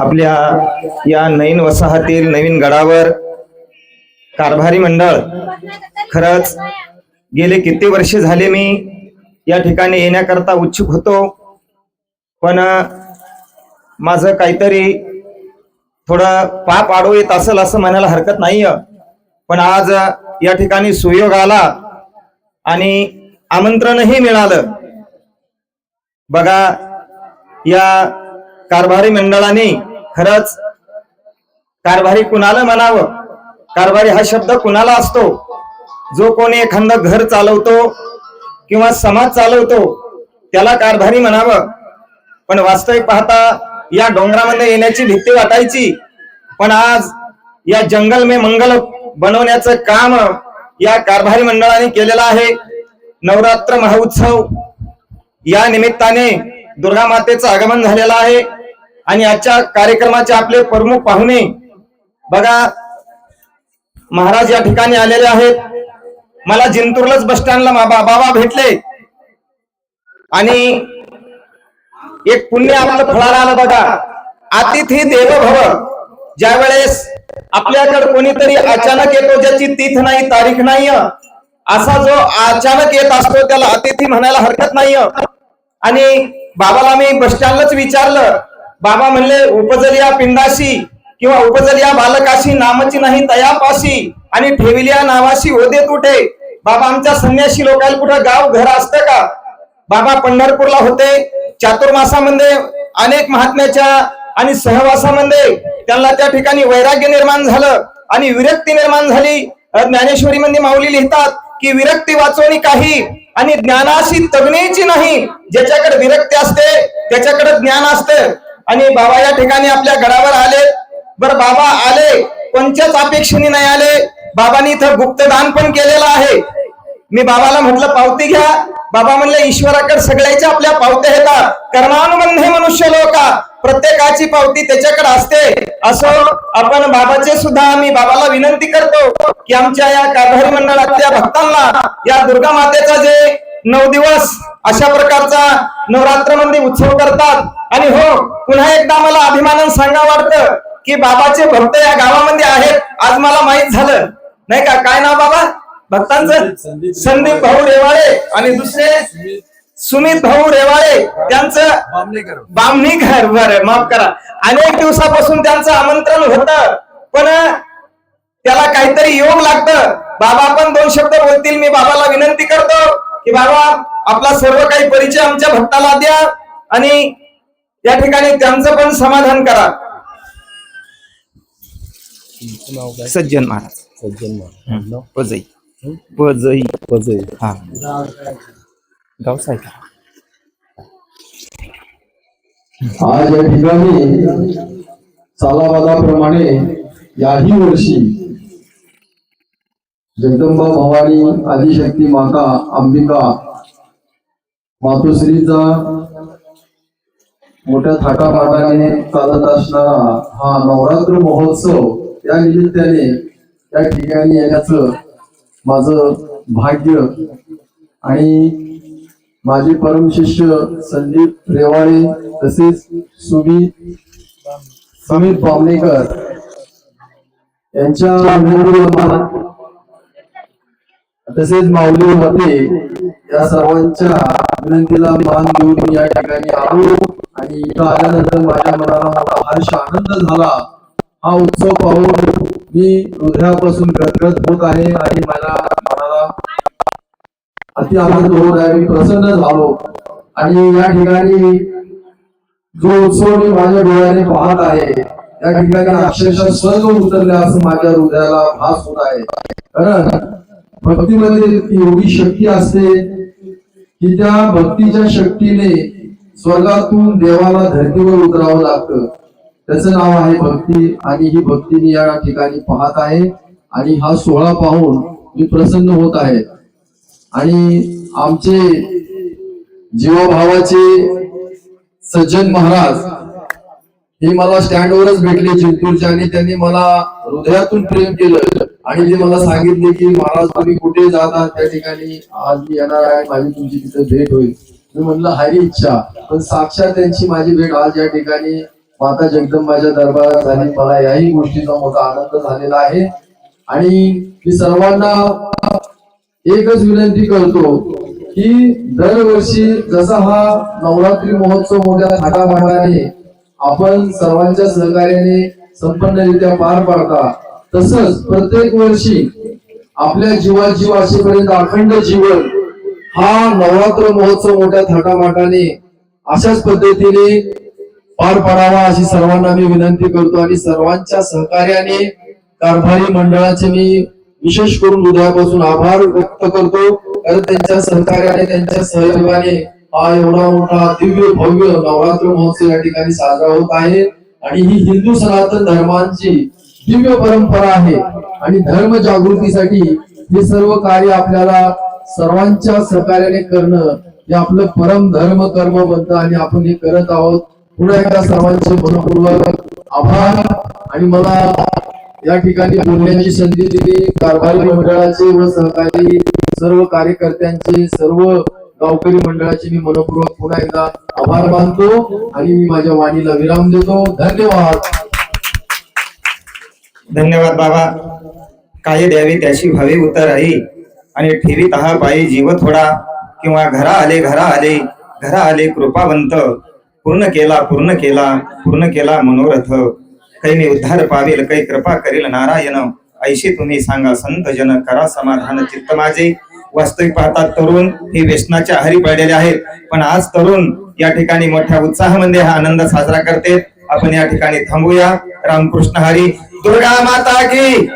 आपल्या या नवीन वसाहतील नवीन गडावर कारभारी मंडळ. खरंच गेले किती वर्षे झाले मी या ठिकाणी येण्याकरता उत्सुक होतो. पण माझं काहीतरी थोडं पाप आडो येत असेल असं म्हणायला हरकत नाहीये. पण आज या ठिकाणी सुयोग आला आणि आमंत्रणही मिळालं. बघा या कारभारी मंडळाने खरंच कारभारी कुणाला म्हणावं? कारभारी हा शब्द कुणाला असतो? जो कोणी एखादं घर चालवतो किंवा समाज चालवतो त्याला कारभारी म्हणावं. पण वास्तविक पाहता या डोंगरामध्ये येण्याची भीती वाटायची. पण आज या जंगल में मंगल बनवण्याचं काम या कारभारी मंडळाने केलेलं आहे. नवरात्र महोत्सव या निमित्ताने दुर्गा मातेचं आगमन झालेलं आहे. आणि आजच्या कार्यक्रमाचे आपले प्रमुख पाहुणे बघा महाराज या ठिकाणी आलेले आहेत. मला जिंतूरलाच बस स्टँडला बाबा भेटले. आणि एक पुण्य आम्हाला फळाला आलं बघा. अतिथी देव भव ज्या वेळेस आपल्याकडे कोणीतरी अचानक येतो ज्याची तिथ नाही तारीख नाही असा जो अचानक येत असतो त्याला अतिथी म्हणायला हरकत नाही. आणि बाबाला मी बस स्टँडलाच विचारलं. बाबा म्हणले उपजलिया पिंडाशी किंवा उपजलिया बालकाशी नामची नाही तयापाशी आणि ठेविलिया नावाशी होते तुटे. बाबा आमच्या संन्यासी लोकांना कुठं गाव घर असतं का? बाबा पंढरपूरला होते. चातुर्मासामध्ये अनेक महात्म्याच्या आणि सहवासामध्ये त्यांना त्या ठिकाणी वैराग्य निर्माण झालं आणि विरक्ती निर्माण झाली. ज्ञानेश्वरी मध्ये माऊली लिहितात की विरक्ती वाचवणी काही आणि ज्ञानाशी तगण्याची नाही ज्याच्याकडे विरक्ती असते त्याच्याकडे ज्ञान असते. आणि बाबा या ठिकाणी आपल्या घरावर आले. बर बाबा आले कोणत्याच अपेक्षेने नाही आले. बाबांनी इथं गुप्तदान पण केलेलं आहे. मी बाबाला म्हटलं पावती घ्या. बाबा म्हणले ईश्वराकडे सगळ्याच्या आपल्या पावत्या येतात. कर्मानुबंध हे मनुष्य लोका प्रत्येकाची पावती त्याच्याकडे असते. असं आपण बाबाचे सुद्धा आम्ही बाबाला विनंती करतो की आमच्या या कारभारी मंडळातल्या भक्तांना या दुर्गा मातेचा जे नऊ दिवस अशा प्रकारचा नवरात्रमध्ये उत्सव करतात. आणि हो पुन्हा एकदा मला अभिमानानं सांगा वाटतं की बाबाचे भक्त या गावामध्ये आहेत आज मला माहीत झालं. नाही का? काय नाव बाबा? भक्तांचं? संदीप भाऊ रेवाळे. आणि दुसरे? सुमित भाऊ रेवाळे त्यांचं बामणीकर बरं माफ करा. अनेक दिवसापासून त्यांचं आमंत्रण होत पण त्याला काहीतरी योग लागतं. बाबा पण दोन शब्द बोलतील मी बाबाला विनंती करतो की बाबा आपला सर्व काही परिचय आमच्या भक्ताला द्या आणि या ठिकाणी त्यांचं पण समाधान करा. सज्जन महाराज. सज्जन महाराज. पजई. पजई. पजई. हा. गाव साहेब आज या ठिकाणी चालावादाप्रमाणे याही वर्षी जगदंबा भवानी आदिशक्ती माता अंबिका मातोश्रीचा मोठ्या थाटामाटाने चालत असणारा हा नवरात्र महोत्सव या निमित्ताने या ठिकाणी येण्याचं माझं भाग्य आणि माझे परमशिष्य संदीप रेवाळे तसेच सुमित समीर बामणेकर यांच्या तसेच माऊली मते या सर्वांच्या विनंतीला मान देऊन या ठिकाणी आलो आणि इथं आल्यानंतर माझ्या मनाला हर्ष आनंद झाला. हा उत्सव पाहून मी हृदयापासून गदगद होत आहे आणि मला मनाला अति आनंद होत आहे मी प्रसन्न झालो. आणि या ठिकाणी जो उत्सव मी माझ्या डोळ्याने पाहत आहे त्या ठिकाणी अक्षरशः स्वर्ग उतरले असं माझ्या हृदयाला भास होत आहे. कारण भक्तीमध्ये एवढी शक्ती असते की त्या भक्तीच्या शक्तीने स्वर्गातून देवाला धर्तीवर उतरावं लागतं. त्याचं नाव आहे भक्ती. आणि ही भक्ती मी या ठिकाणी पाहत आहे. आणि हा सोहळा पाहून मी प्रसन्न होत आहे. आणि आमचे जीवभावाचे सज्जन महाराज हे मला स्टँडवरच भेटले चिंतूरच्या आणि त्यांनी मला हृदयातून प्रेम केलं आणि ते मला सांगितले की महाराज तुम्ही कुठे जाता? त्या ठिकाणी आज मी येणार आहे माझी तुमची तिथे भेट होईल. मी म्हणलं हरी इच्छा. पण साक्षात त्यांची माझी भेट आज या ठिकाणी माता जगदंबाच्या दरबारात झाली. मला याही गोष्टीचा मोठा आनंद झालेला आहे. आणि मी सर्वांना एकच विनंती करतो की दरवर्षी जसा हा नवरात्री महोत्सव मोठ्या थाटामाटाने आपण सर्वांच्या सहकार्याने संपन्नरित्या पार पाडता तसंच प्रत्येक वर्षी आपल्या जीवाजीव असेपर्यंत अखंड जीवन हा नवरात्र महोत्सव मोठ्या थाटामाटाने अशाच पद्धतीने पार पाडावा अशी सर्वांना मी विनंती करतो आणि सर्वांच्या सहकार्याने कारभारी मंडळाचे मी विशेष करून हृदयापासून आभार व्यक्त करतो. कारण त्यांच्या सहकार्याने त्यांच्या सहयोगाने हा एवढा मोठा दिव्य भव्य नवरात्र महोत्सव या ठिकाणी साजरा होत आहे. आणि ही हिंदू सनातन धर्मांची दिव्य परंपरा आहे. आणि धर्म जागृतीसाठी हे सर्व कार्य आपल्याला सर्वांच्या सहकार्याने करणं हे आपलं परम धर्म कर्म बनतं आणि आपण हे करत आहोत. पुन्हा एकदा सर्वांचे मनपूर्वक आभार. आणि मला या ठिकाणी बोलण्याची संधी दिली. कारभारी मंडळाचे व सहकारी सर्व कार्यकर्त्यांचे सर्व गावकरी मंडळाचे मी मनपूर्वक पुन्हा एकदा आभार मानतो आणि मी माझ्या वाणीला विराम देतो. धन्यवाद. धन्यवाद बाबा. काही द्यावी त्याची भावी उतर आई आणि ठेवी तहा पायी जीव थोडा. किंवा घरा आले घरा आले घरा आले कृपावंत. पूर्ण केला पूर्ण केला पूर्ण केला मनोरथ. काही मी उद्धार पावेल काही कृपा करेल नारायण ऐशी तुम्ही सांगा संत जन करा समाधान चित्त माझे वास्तविक पाहतात तरुण हे व्यसनाच्या हरी पडलेले आहेत पण आज तरुण या ठिकाणी मोठ्या उत्साहामध्ये हा आनंद साजरा करते आपण या ठिकाणी थांबूया रामकृष्ण हरी दुर्गा माता की